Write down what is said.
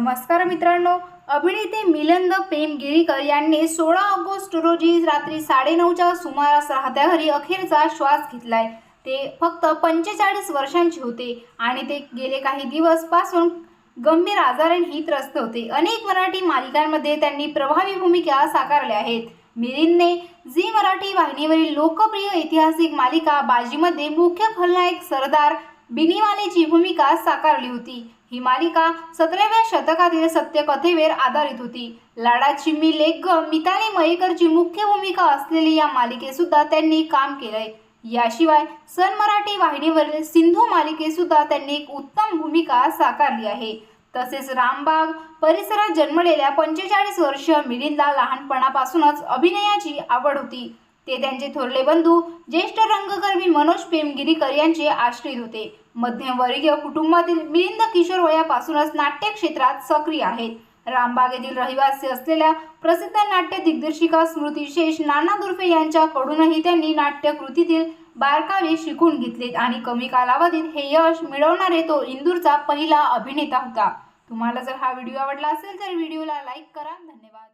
नमस्कार मित्रांनो अभिनेते मिलिंद पेमगिरीकर यांनी सोळा ऑगस्ट रोजी रात्री साडेनऊच्या सुमारास राहत्या घरी अखेरचा श्वास घेतलाय. ते फक्त पंचेचाळीस वर्षांचे होते आणि ते गेले काही दिवसपासून गंभीर आजारांनी त्रस्त होते. अनेक मराठी मालिकांमध्ये त्यांनी प्रभावी भूमिका साकारल्या आहेत. मिलिंदने झी मराठी वाहिनीवरील लोकप्रिय ऐतिहासिक मालिका बाजीमध्ये मुख्य खलनायक सरदार बिनीवालेची भूमिका साकारली होती. ही मालिका सतराव्या शतकातील सत्यकथेवर आधारित होती. लाडाची मी लेख मिताली मयेकरची मुख्य भूमिका असलेली या मालिकेसुद्धा त्यांनी काम केलंय. याशिवाय सन मराठी वाहिनीवरील सिंधू मालिकेसुद्धा त्यांनी एक उत्तम भूमिका साकारली आहे. तसेच रामबाग परिसरात जन्मलेल्या पंचेचाळीस वर्ष मिलिंदला लहानपणापासूनच अभिनयाची आवड होती. ते त्यांचे थोरले बंधू ज्येष्ठ रंगकर्मी मनोज पेमगिरीकर यांचे आश्रित होते. मध्यमवर्गीय कुटुंबातील मिलिंद किशोर वयापासूनच नाट्य क्षेत्रात सक्रिय आहेत. रामबाग येथील रहिवासी असलेल्या प्रसिद्ध नाट्य दिग्दर्शिका स्मृती शेष नाना दुर्फे यांच्याकडूनही त्यांनी नाट्यकृतीतील बारकावे शिकून घेतलेत आणि कमी कालावधीत हे यश मिळवणारे तो इंदूरचा पहिला अभिनेता होता. तुम्हाला जर हा व्हिडिओ आवडला असेल तर व्हिडिओला लाईक करा. धन्यवाद.